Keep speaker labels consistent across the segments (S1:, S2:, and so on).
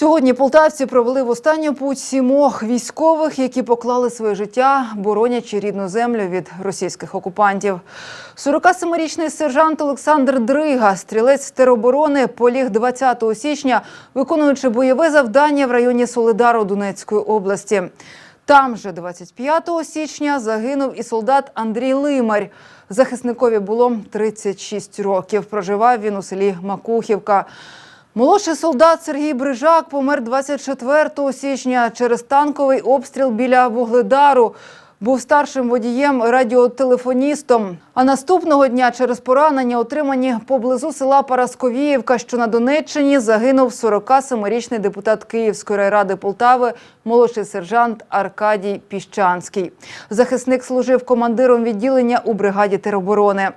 S1: Сьогодні полтавці провели в останню путь сімох військових, які поклали своє життя, боронячи рідну землю від російських окупантів. 47-річний сержант Олександр Дрига, стрілець тероборони, поліг 20 січня, виконуючи бойове завдання в районі Солидару Донецької області. Там же 25 січня загинув і солдат Андрій Лимарь. Захисникові було 36 років. Проживав він у селі Макухівка. Молодший солдат Сергій Брижак помер 24 січня через танковий обстріл біля Вугледару. Був старшим водієм радіотелефоністом. А наступного дня через поранення, отримані поблизу села Парасковіївка, що на Донеччині, загинув 47-річний депутат Київської райради Полтави, молодший сержант Аркадій Піщанський. Захисник служив командиром відділення у бригаді тероборони.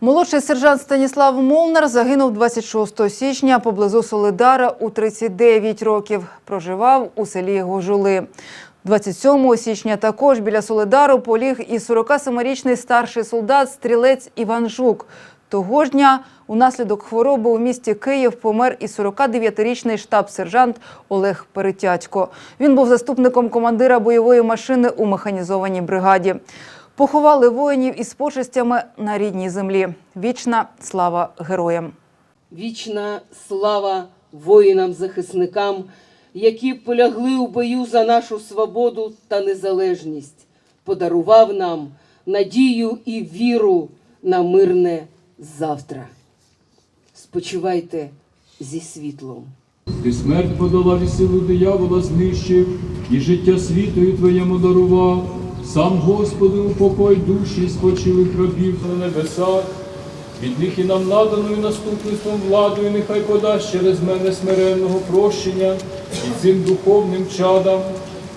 S1: Молодший сержант Станіслав Молнар загинув 26 січня поблизу Солидара у 39 років. Проживав у селі Гожули. 27 січня також біля Солидару поліг і 47-річний старший солдат стрілець Іван Жук. Того ж дня унаслідок хвороби у місті Київ помер і 49-річний штаб-сержант Олег Перетятько. Він був заступником командира бойової машини у механізованій бригаді. Поховали воїнів із почестями на рідній землі. Вічна слава героям!
S2: Вічна слава воїнам-захисникам, які полягли у бою за нашу свободу та незалежність, подарував нам надію і віру на мирне завтра. Спочивайте зі світлом.
S3: Ти смерть подолав і силу диявола знищив, і життя світою твоєму дарував. Сам Господи, упокой душі спочилих рабів на небесах. Від них і нам наданою наступництвом владою, нехай подасть через мене смиренного прощення і цим духовним чадам,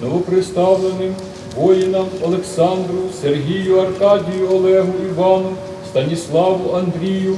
S3: новоприставленим воїнам Олександру, Сергію, Аркадію, Олегу, Івану, Станіславу, Андрію,